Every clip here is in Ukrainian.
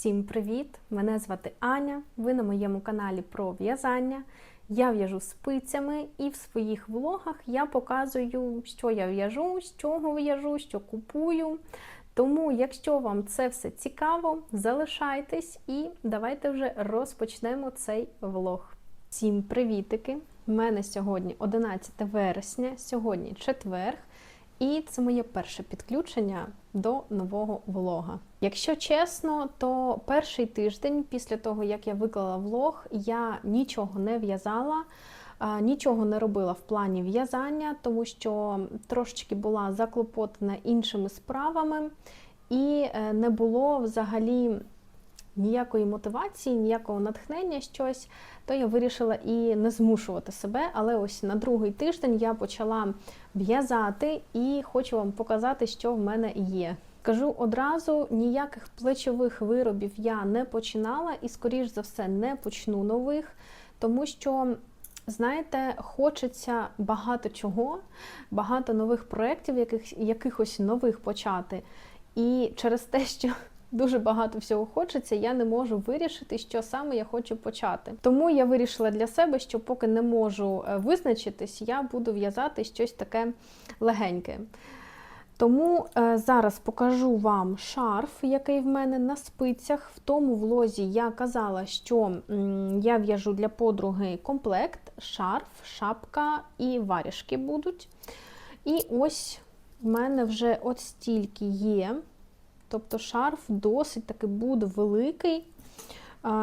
Всім привіт! Мене звати Аня. Ви на моєму каналі про в'язання. Я в'яжу спицями і в своїх влогах я показую, що я в'яжу, з чого в'яжу, що купую. Тому, якщо вам це все цікаво, залишайтесь і давайте вже розпочнемо цей влог. Всім привітики! У мене сьогодні 11 вересня, сьогодні четверг. І це моє перше підключення до нового влога. Якщо чесно, то перший тиждень після того, як я виклала влог, я нічого не в'язала, нічого не робила в плані в'язання, тому що трошечки була заклопотана іншими справами, і е, не було взагалі ніякої мотивації, ніякого натхнення щось, то я вирішила і не змушувати себе. Але ось на другий тиждень я почала в'язати і хочу вам показати, що в мене є. Кажу одразу, ніяких плечових виробів я не починала і, скоріш за все, не почну нових, тому що. Знаєте, хочеться багато чого, багато нових проєктів, яких, якихось нових почати. І через те, що дуже багато всього хочеться, я не можу вирішити, що саме я хочу почати. Тому я вирішила для себе, що поки не можу е, визначитись, я буду в'язати щось таке легеньке. Тому е, зараз покажу вам шарф, який в мене на спицях. В тому влозі я казала, що я в'яжу для подруги комплект, шарф, шапка і варішки будуть. І ось в мене вже от стільки є. Тобто шарф досить таки буде великий.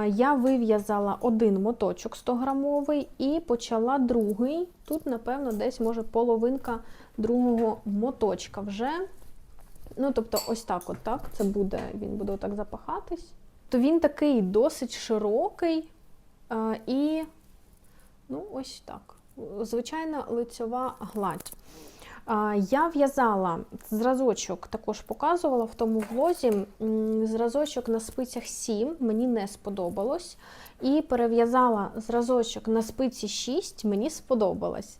Я вив'язала один моточок 100-грамовий і почала другий. Тут, напевно, десь може половинка другого моточка вже. Ну, тобто, ось так от так це буде, він буде отак запахатись. То він такий досить широкий і, ну, ось так. Звичайна лицьова гладь. Я в'язала зразочок, також показувала в тому влозі. Зразочок на спицях 7, мені не сподобалось. І перев'язала зразочок на спиці 6, мені сподобалось.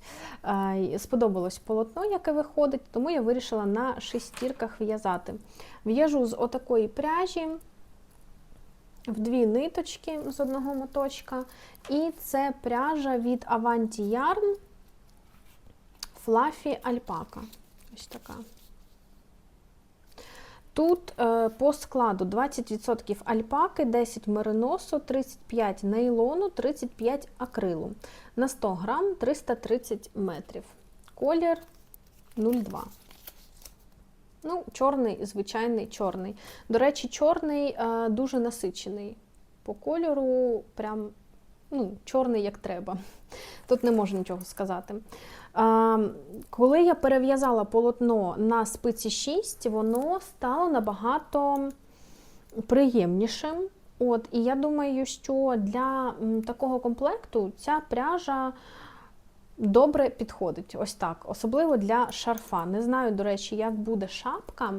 Сподобалось полотно, яке виходить, тому я вирішила на шестірках в'язати. В'яжу з отакої пряжі. В дві ниточки з одного моточка. І це пряжа від Avanti Yarn. Флафі Альпака. Ось така. Тут е, по складу 20% альпаки, 10 мериносу, 35 нейлону, 35 акрилу. На 100 грам 330 метрів. Колір 02. Ну, чорний, звичайний чорний. До речі, чорний е, дуже насичений. По кольору, прям ну, чорний як треба. Тут не можу нічого сказати. Коли я перев'язала полотно на спиці 6, воно стало набагато приємнішим. От, І я думаю, що для такого комплекту ця пряжа добре підходить. Ось так, особливо для шарфа. Не знаю, до речі, як буде шапка,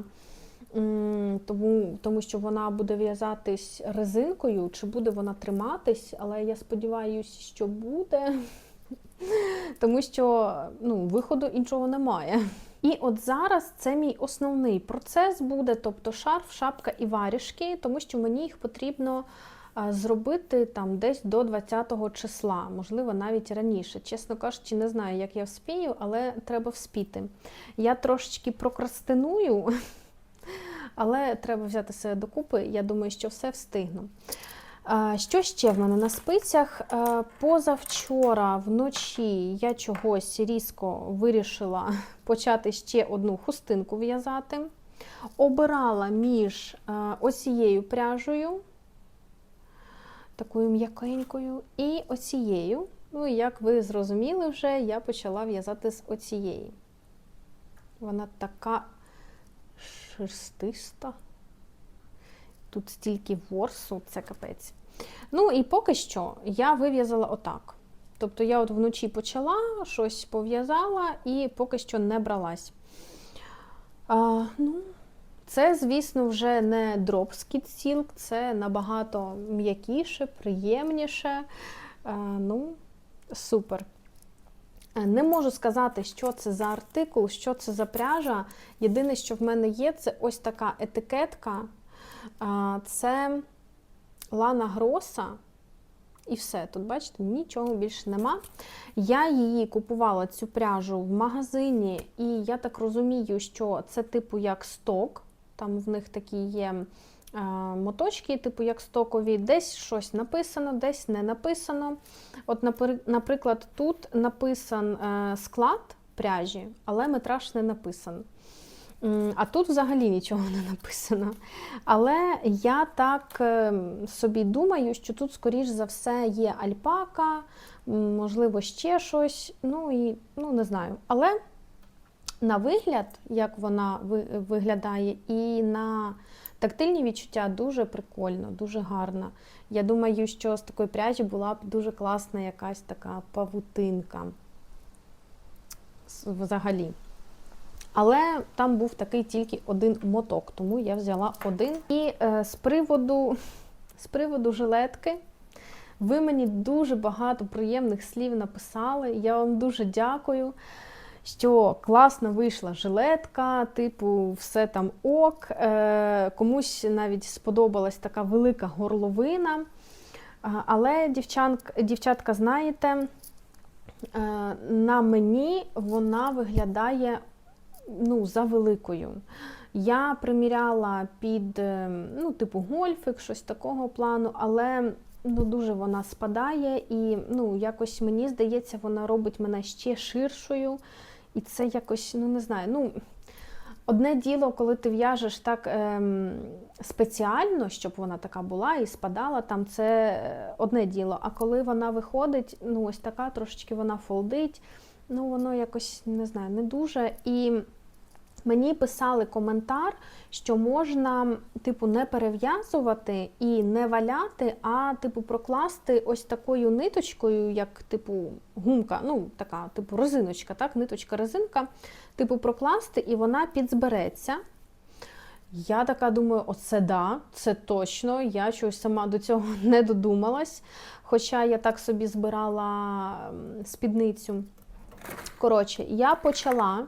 тому тому що вона буде в'язатись резинкою, чи буде вона триматись, але я сподіваюся, що буде тому що ну, виходу іншого немає. І от зараз це мій основний процес буде, тобто шарф, шапка і варішки, тому що мені їх потрібно зробити там десь до 20-го числа, можливо, навіть раніше. Чесно кажучи, не знаю, як я вспію, але треба вспіти. Я трошечки прокрастиную, але треба взяти себе докупи. Я думаю, що все встигну. Що ще в мене на спицях? Позавчора вночі я чогось різко вирішила почати ще одну хустинку в'язати. Обирала між оцією пряжею, такою м'якенькою, і оцією. Ну, як ви зрозуміли вже, я почала в'язати з оцієї. Вона така шерстиста. Тут стільки ворсу, це капець. Ну і поки що я вив'язала отак. Тобто я от вночі почала, щось пов'язала і поки що не бралась. А, ну, Це, звісно, вже не дроп скіт це набагато м'якіше, приємніше. А, ну, Супер. Не можу сказати, що це за артикул, що це за пряжа. Єдине, що в мене є, це ось така етикетка. Це Лана Гроса. І все, тут, бачите, нічого більше нема. Я її купувала цю пряжу в магазині, і я так розумію, що це типу як сток. Там в них такі є е, моточки, типу як стокові, десь щось написано, десь не написано. От, наприклад, тут написан е, склад пряжі, але метраж не написан. А тут взагалі нічого не написано. Але я так е, собі думаю, що тут, скоріш за все, є альпака, можливо, ще щось. Ну і ну не знаю. Але на вигляд, як вона виглядає, і на тактильні відчуття дуже прикольно, дуже гарно. Я думаю, що з такої пряжі була б дуже класна якась така павутинка. Взагалі. Але там був такий тільки один моток, тому я взяла один. І е, з приводу, з приводу жилетки, ви мені дуже багато приємних слів написали. Я вам дуже дякую, що класно вийшла жилетка, типу, все там ок. Е, комусь навіть сподобалась така велика горловина. Але, дівчанк, дівчатка, знаєте, е, на мені вона виглядає ну, за великою. Я приміряла під е, ну, типу гольфик, щось такого плану, але ну, дуже вона спадає, і ну, якось мені здається, вона робить мене ще ширшою. І це якось, ну не знаю, ну. Одне діло, коли ти в'яжеш так ем, спеціально, щоб вона така була і спадала, там це е, одне діло. А коли вона виходить, ну ось така трошечки вона фолдить, ну воно якось не знаю, не дуже. І мені писали коментар, що можна, типу, не перев'язувати і не валяти, а типу прокласти ось такою ниточкою, як типу гумка, ну така, типу резиночка, так, ниточка-резинка, типу прокласти, і вона підзбереться. Я така думаю, оце да, це точно. Я чогось сама до цього не додумалась. Хоча я так собі збирала спідницю. Коротше, я почала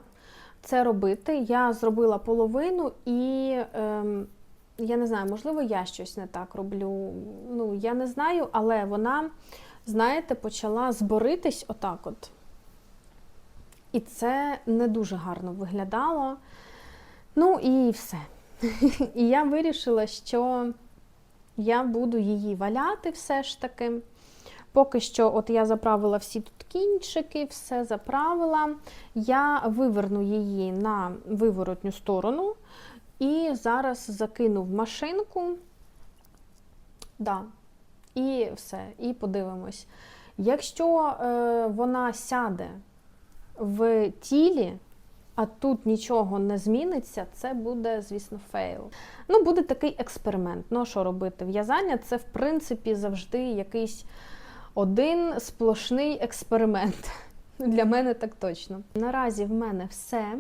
це робити. Я зробила половину і ем, я не знаю, можливо, я щось не так роблю. Ну, я не знаю, але вона, знаєте, почала зборитись отак от. І це не дуже гарно виглядало. Ну і все. І я вирішила, що я буду її валяти все ж таки. Поки що, от я заправила всі тут кінчики, все заправила. Я виверну її на виворотню сторону і зараз закину в машинку. Да. І все, і подивимось. Якщо е, вона сяде в тілі, а тут нічого не зміниться, це буде, звісно, фейл. Ну, буде такий експеримент. Ну, що робити? В'язання це, в принципі, завжди якийсь один сплошний експеримент. Для мене так точно. Наразі в мене все.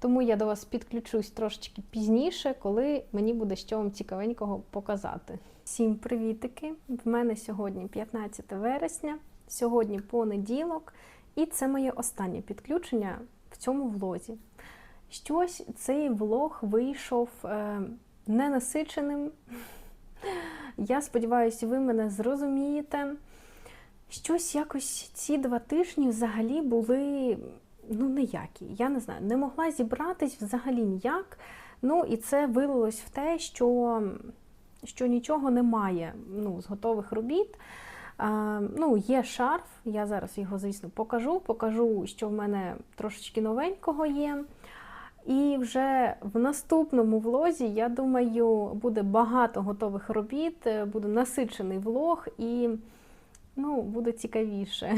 Тому я до вас підключусь трошечки пізніше, коли мені буде що вам цікавенького показати. Всім привітики! В мене сьогодні 15 вересня, сьогодні понеділок, і це моє останнє підключення в цьому влозі. Щось цей влог вийшов е, ненасиченим. Я сподіваюся, ви мене зрозумієте. Щось якось ці два тижні взагалі були ну, ніякі. Я не знаю, не могла зібратись взагалі ніяк. Ну, і це вилилось в те, що, що нічого немає ну, з готових робіт. А, ну, Є шарф, я зараз його, звісно, покажу. Покажу, що в мене трошечки новенького є. І вже в наступному влозі, я думаю, буде багато готових робіт, е, буде насичений влог і ну, буде цікавіше.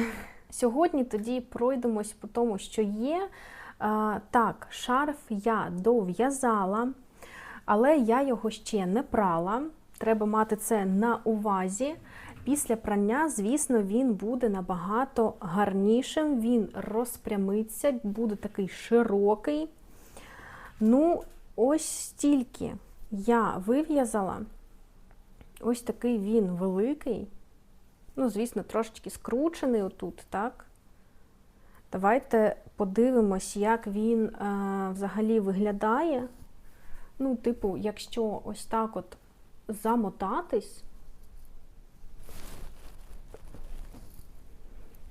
Сьогодні тоді пройдемось по тому, що є. Так, шарф я дов'язала, але я його ще не прала. Треба мати це на увазі. Після прання, звісно, він буде набагато гарнішим, він розпрямиться, буде такий широкий. Ну, ось стільки я вив'язала. Ось такий він великий ну, звісно, трошечки скручений отут, так? Давайте подивимось, як він е, взагалі виглядає. Ну, типу, якщо ось так от замотатись,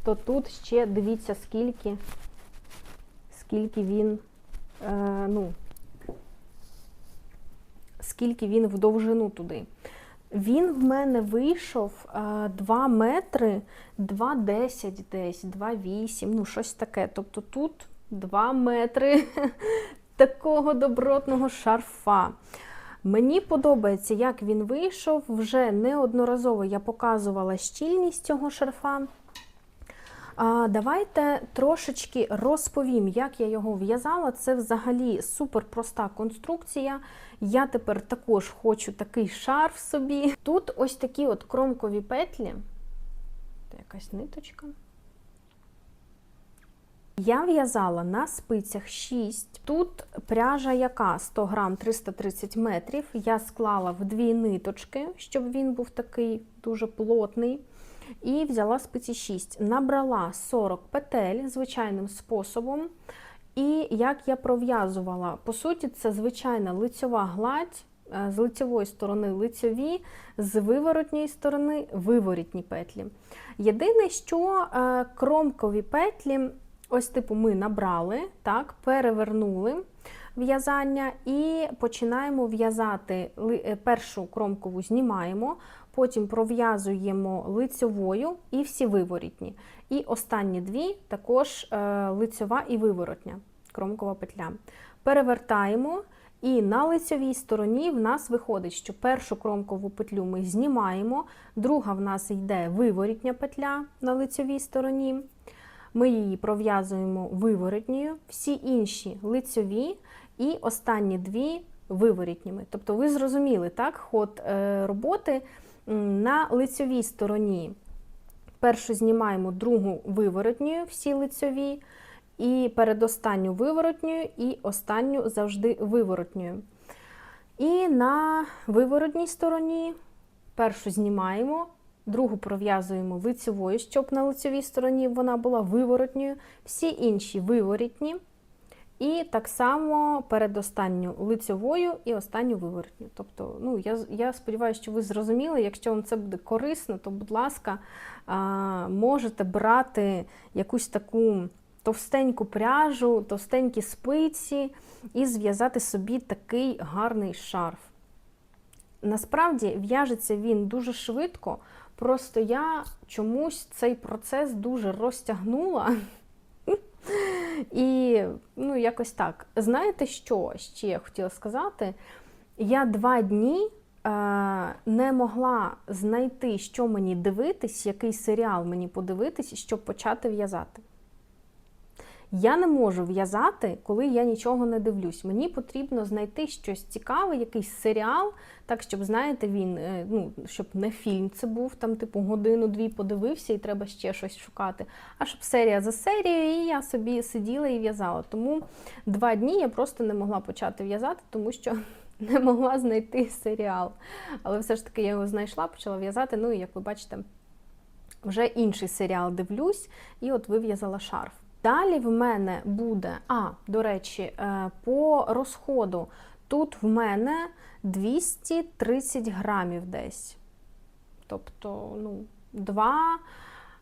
то тут ще дивіться, скільки, скільки він, е, ну, скільки він в довжину туди. Він в мене вийшов е, 2 метри, 2,10 десь, 2,8, ну щось таке. Тобто тут 2 метри такого добротного шарфа. Мені подобається, як він вийшов. Вже неодноразово я показувала щільність цього шарфа. Давайте трошечки розповім, як я його в'язала. Це взагалі супер проста конструкція. Я тепер також хочу такий шарф собі. Тут ось такі от кромкові петлі. Це якась ниточка. Я в'язала на спицях 6. Тут пряжа яка 100 грам 330 метрів. Я склала в дві ниточки, щоб він був такий дуже плотний. І взяла спиці 6. Набрала 40 петель звичайним способом. І як я пров'язувала, по суті, це звичайна лицьова гладь, з лицьової сторони лицьові, з виворотньої сторони виворітні петлі. Єдине, що е, кромкові петлі, ось типу, ми набрали, так, перевернули в'язання і починаємо в'язати е, першу кромкову знімаємо, потім пров'язуємо лицьовою і всі виворітні. І останні дві також е, лицьова і виворотня кромкова петля. Перевертаємо, і на лицьовій стороні в нас виходить, що першу кромкову петлю ми знімаємо, друга в нас йде виворітня петля на лицьовій стороні. Ми її пров'язуємо виворотньою, всі інші лицьові, і останні дві виворітніми. Тобто, ви зрозуміли так, ход е, роботи на лицьовій стороні. Першу знімаємо другу виворотньою, всі лицьові, і передостанню виворотньою, і останню завжди виворотньою. І на виворотній стороні першу знімаємо, другу пров'язуємо лицьовою, щоб на лицьовій стороні вона була виворотньою, всі інші виворітні. І так само передостанню лицьовою і останню виворотню. Тобто, ну, я я сподіваюся, що ви зрозуміли, якщо вам це буде корисно, то, будь ласка, можете брати якусь таку товстеньку пряжу, товстенькі спиці і зв'язати собі такий гарний шарф. Насправді, в'яжеться він дуже швидко, просто я чомусь цей процес дуже розтягнула. І ну, якось так. Знаєте, що ще я хотіла сказати? Я два дні е, не могла знайти, що мені дивитись, який серіал мені подивитись, щоб почати в'язати. Я не можу в'язати, коли я нічого не дивлюсь. Мені потрібно знайти щось цікаве, якийсь серіал, так щоб, знаєте, він, е, ну, щоб не фільм це був, там, типу, годину-дві подивився і треба ще щось шукати. А щоб серія за серією, і я собі сиділа і в'язала. Тому два дні я просто не могла почати в'язати, тому що. Не могла знайти серіал. Але все ж таки я його знайшла, почала в'язати. Ну і як ви бачите, вже інший серіал дивлюсь, і от вив'язала шарф. Далі в мене буде, а, до речі, е, по розходу. Тут в мене 230 грамів десь. Тобто, ну, 2,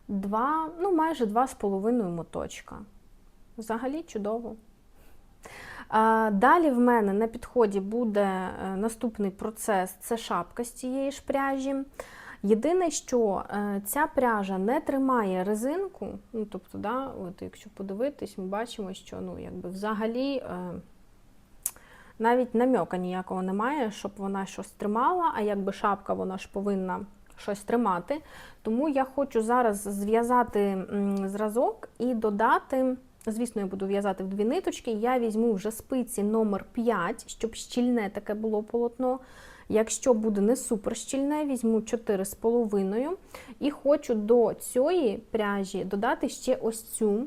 2 ну, майже 2,5 моточка. Взагалі чудово. Далі в мене на підході буде е, наступний процес це шапка з цієї ж пряжі. Єдине, що е, ця пряжа не тримає резинку, ну, тобто, да, от якщо подивитись, ми бачимо, що ну, якби взагалі е, навіть намьока ніякого немає, щоб вона щось тримала, а якби шапка вона ж повинна щось тримати. Тому я хочу зараз зв'язати зразок і додати. Звісно, я буду в'язати в дві ниточки. Я візьму вже спиці номер 5 щоб щільне таке було полотно. Якщо буде не супер щільне, візьму 4,5 і хочу до цієї пряжі додати ще ось цю.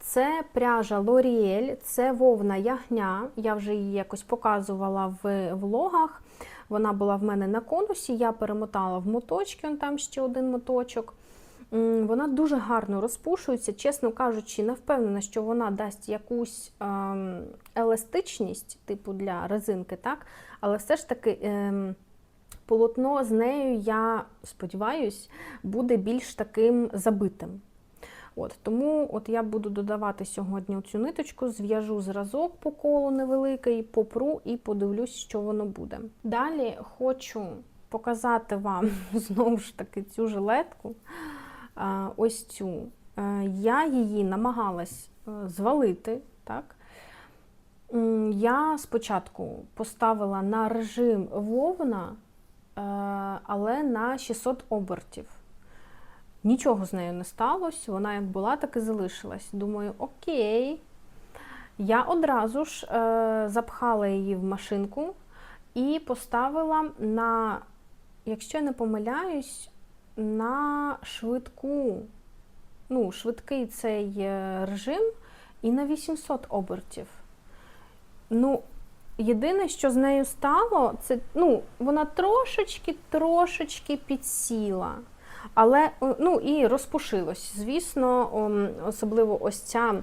Це пряжа Лоріель, це вовна ягня. Я вже її якось показувала в влогах. Вона була в мене на конусі, я перемотала в моточки, он там ще один моточок. Вона дуже гарно розпушується, чесно кажучи, не впевнена, що вона дасть якусь ем, еластичність, типу для резинки, так? але все ж таки ем, полотно з нею, я сподіваюсь, буде більш таким забитим. От, Тому от я буду додавати сьогодні цю ниточку, зв'яжу зразок по колу невеликий, попру і подивлюсь, що воно буде. Далі хочу показати вам знову ж таки цю жилетку. Ось цю. Е, Я її намагалась е, звалити. так? Я спочатку поставила на режим вовна, е, але на 600 обертів. Нічого з нею не сталося, вона як була, так і залишилась. Думаю, окей. Я одразу ж е, запхала її в машинку і поставила на, якщо я не помиляюсь, на швидку, ну, швидкий цей е, режим і на 800 обертів. Ну, єдине, що з нею стало, це ну, вона трошечки, трошечки підсіла. Але ну і розпушилось. Звісно, особливо ось ця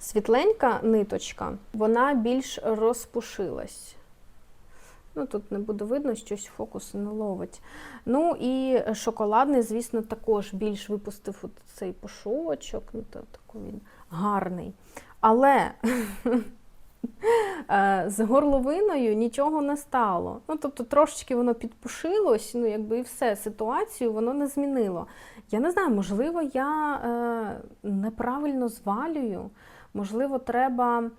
світленька ниточка, вона більш розпушилась. Ну, Тут не буде видно, щось фокус не ловить. Ну і шоколадний, звісно, також більш випустив от цей пошовочок. Ну, то, такий він гарний. Але е, з горловиною нічого не стало. Ну, тобто трошечки воно підпушилось, ну, якби і все, ситуацію воно не змінило. Я не знаю, можливо, я е, неправильно звалюю, можливо, треба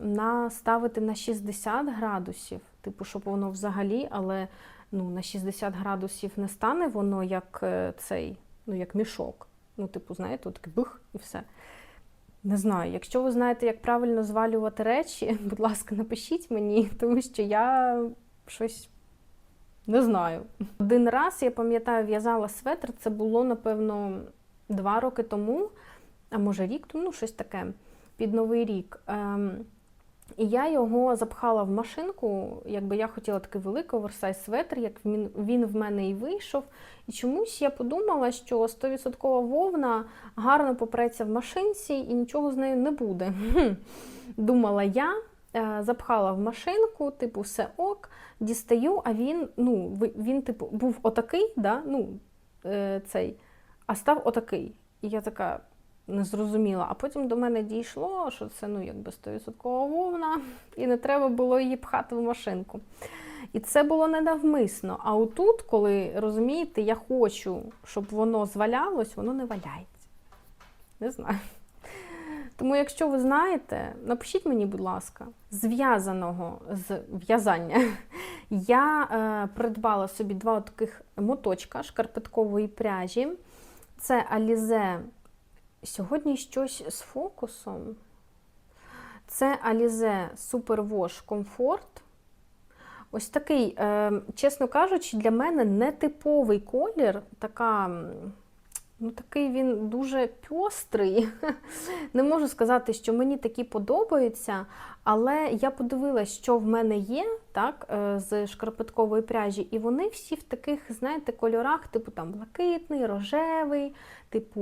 наставити на 60 градусів, типу, щоб воно взагалі, але ну, на 60 градусів не стане воно як е, цей, ну, як мішок. Ну, типу, знаєте, такий бих і все. Не знаю, якщо ви знаєте, як правильно звалювати речі, будь ласка, напишіть мені, тому що я щось не знаю. Один раз, я пам'ятаю, в'язала светр, це було, напевно, два роки тому, а може рік тому, ну, щось таке, під Новий рік. Ем, і я його запхала в машинку, якби я хотіла такий великий оверсайз светр, як він, в мене і вийшов. І чомусь я подумала, що 100% вовна гарно попреться в машинці і нічого з нею не буде. Думала я, е, запхала в машинку, типу, все ок, дістаю, а він, ну, він, типу, був отакий, да? ну, е, цей, а став отакий. І я така не зрозуміла. А потім до мене дійшло, що це ну, якби 100% вовна, і не треба було її пхати в машинку. І це було ненавмисно. А отут, коли розумієте, я хочу, щоб воно звалялось, воно не валяється. Не знаю. Тому, якщо ви знаєте, напишіть мені, будь ласка, зв'язаного з в'язання. Я е, придбала собі два таких моточка шкарпеткової пряжі. Це Alize. Сьогодні щось з фокусом. Це Alize Super Wash Comfort. Ось такий, е, чесно кажучи, для мене нетиповий колір. Така, ну такий він дуже пьострий. Не можу сказати, що мені такі подобаються, але я подивилася, що в мене є так, е, з шкарпеткової пряжі, і вони всі в таких, знаєте, кольорах, типу там блакитний, рожевий, типу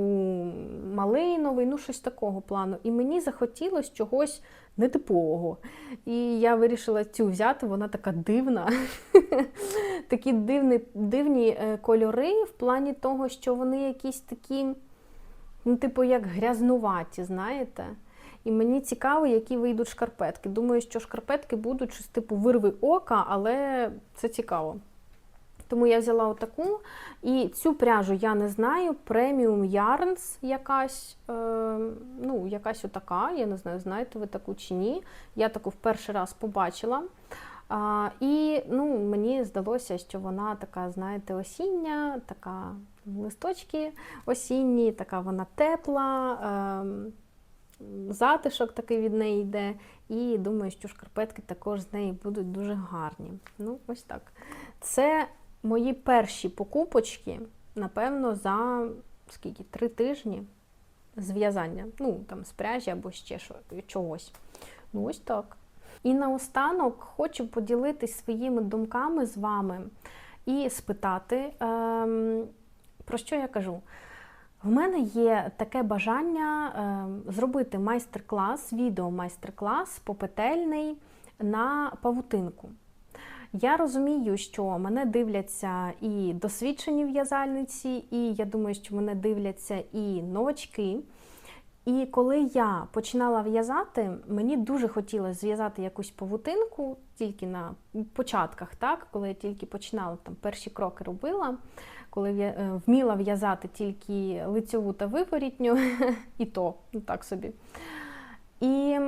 малиновий, ну щось такого плану. І мені захотілося чогось нетипового. І я вирішила цю взяти, вона така дивна. Такі дивні, дивні е, кольори в плані того, що вони якісь такі, ну, типу, як грязнуваті, знаєте. І мені цікаво, які вийдуть шкарпетки. Думаю, що шкарпетки будуть щось типу вирви ока, але це цікаво. Тому я взяла отаку. І цю пряжу я не знаю. Преміум Yarns якась, е, ну, якась отака. Я не знаю, знаєте ви таку чи ні. Я таку в перший раз побачила. А, І ну, мені здалося, що вона така, знаєте, осіння, така листочки осінні, така вона тепла. Е, Затишок такий від неї йде, і думаю, що шкарпетки також з неї будуть дуже гарні. Ну, ось так. Це мої перші покупочки, напевно, за скільки? Три тижні зв'язання. Ну, там, з пряжі або ще чогось. Ну, ось так. І наостанок хочу поділитись своїми думками з вами і спитати, ем, про що я кажу. В мене є таке бажання е, зробити майстер-клас, відео-майстер-клас попетельний на павутинку. Я розумію, що мене дивляться і досвідчені в'язальниці, і я думаю, що мене дивляться і новачки. І коли я починала в'язати, мені дуже хотілося зв'язати якусь павутинку тільки на початках, так, коли я тільки починала там перші кроки робила, коли я е, вміла в'язати тільки лицьову та виворітню, і то ну, так собі. І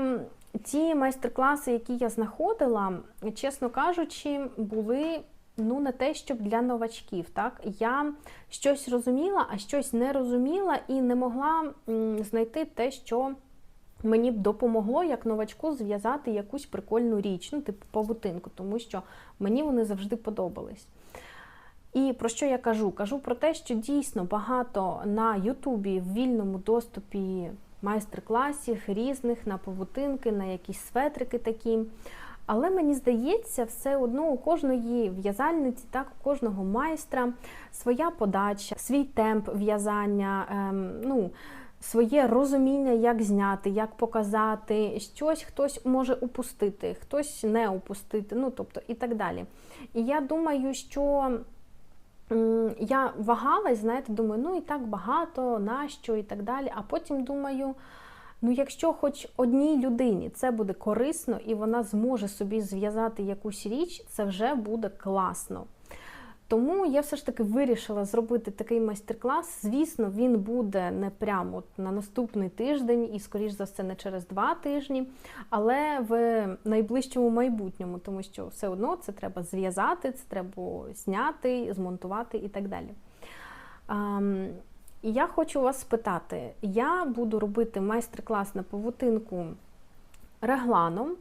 ті майстер-класи, які я знаходила, чесно кажучи, були ну не те, щоб для новачків. Так я щось розуміла, а щось не розуміла і не могла знайти те, що мені б допомогло як новачку зв'язати якусь прикольну річ, ну типу павутинку, тому що мені вони завжди подобались. І про що я кажу? Кажу про те, що дійсно багато на Ютубі в вільному доступі майстер-класів різних на павутинки, на якісь светрики такі. Але мені здається, все одно у кожної в'язальниці, так, у кожного майстра своя подача, свій темп в'язання, ем, ну, своє розуміння, як зняти, як показати, щось хтось може упустити, хтось не упустити, ну тобто і так далі. І я думаю, що я вагалась, знаєте, думаю, ну і так багато, нащо, і так далі. А потім думаю. Ну, якщо хоч одній людині це буде корисно і вона зможе собі зв'язати якусь річ, це вже буде класно. Тому я все ж таки вирішила зробити такий майстер-клас. Звісно, він буде не прямо на наступний тиждень і, скоріш за все, не через два тижні, але в найближчому майбутньому, тому що все одно це треба зв'язати, це треба зняти, змонтувати і так далі. І я хочу вас спитати: я буду робити майстер-клас на павутинку регланом.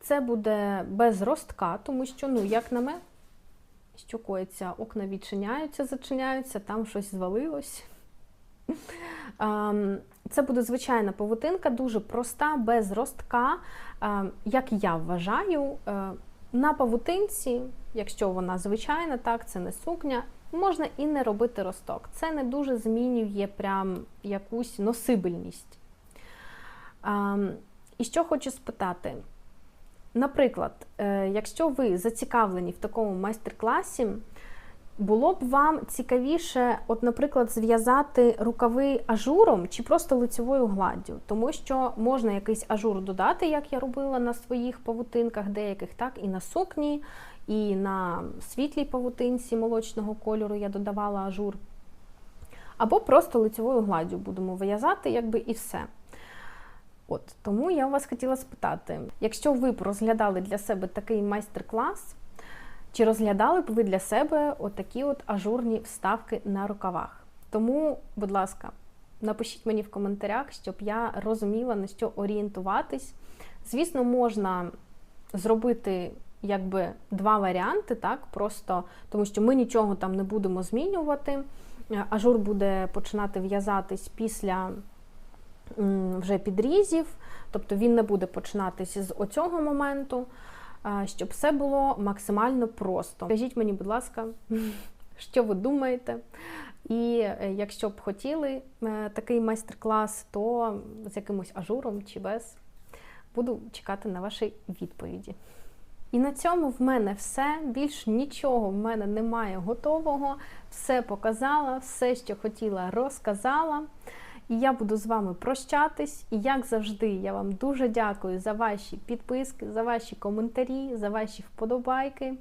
Це буде без ростка, тому що, ну, як на мене, що коїться, окна відчиняються, зачиняються, там щось звалилось. Ем, Це буде звичайна павутинка, дуже проста, без ростка. Ем, Як я вважаю, е, на павутинці, якщо вона звичайна, так, це не сукня, можна і не робити росток. Це не дуже змінює прям якусь носибельність. Ем, І що хочу спитати. Наприклад, е, якщо ви зацікавлені в такому майстер-класі, було б вам цікавіше, от, наприклад, зв'язати рукави ажуром чи просто лицевою гладдю, тому що можна якийсь ажур додати, як я робила на своїх павутинках, деяких, так, і на сукні, і на світлій павутинці молочного кольору я додавала ажур. Або просто лицевою гладдю будемо виязати, якби і все. От тому я вас хотіла спитати: якщо ви б розглядали для себе такий майстер-клас, чи розглядали б ви для себе отакі от ажурні вставки на рукавах? Тому, будь ласка, напишіть мені в коментарях, щоб я розуміла, на що орієнтуватись. Звісно, можна зробити якби два варіанти, так, просто тому що ми нічого там не будемо змінювати. Ажур буде починати в'язатись після вже підрізів, тобто він не буде починатися з оцього моменту, щоб все було максимально просто. Скажіть мені, будь ласка, що ви думаєте? І е, якщо б хотіли е, такий майстер-клас, то з якимось ажуром чи без, буду чекати на ваші відповіді. І на цьому в мене все. Більш нічого в мене немає готового. Все показала, все, що хотіла, розказала. І я буду з вами прощатись. І як завжди, я вам дуже дякую за ваші підписки, за ваші коментарі, за ваші вподобайки.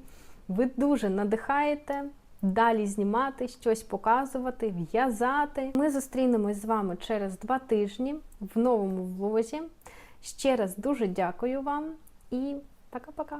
Ви дуже надихаєте далі знімати, щось показувати, в'язати. Ми зустрінемось з вами через два тижні в новому влозі. Ще раз дуже дякую вам і пока-пока!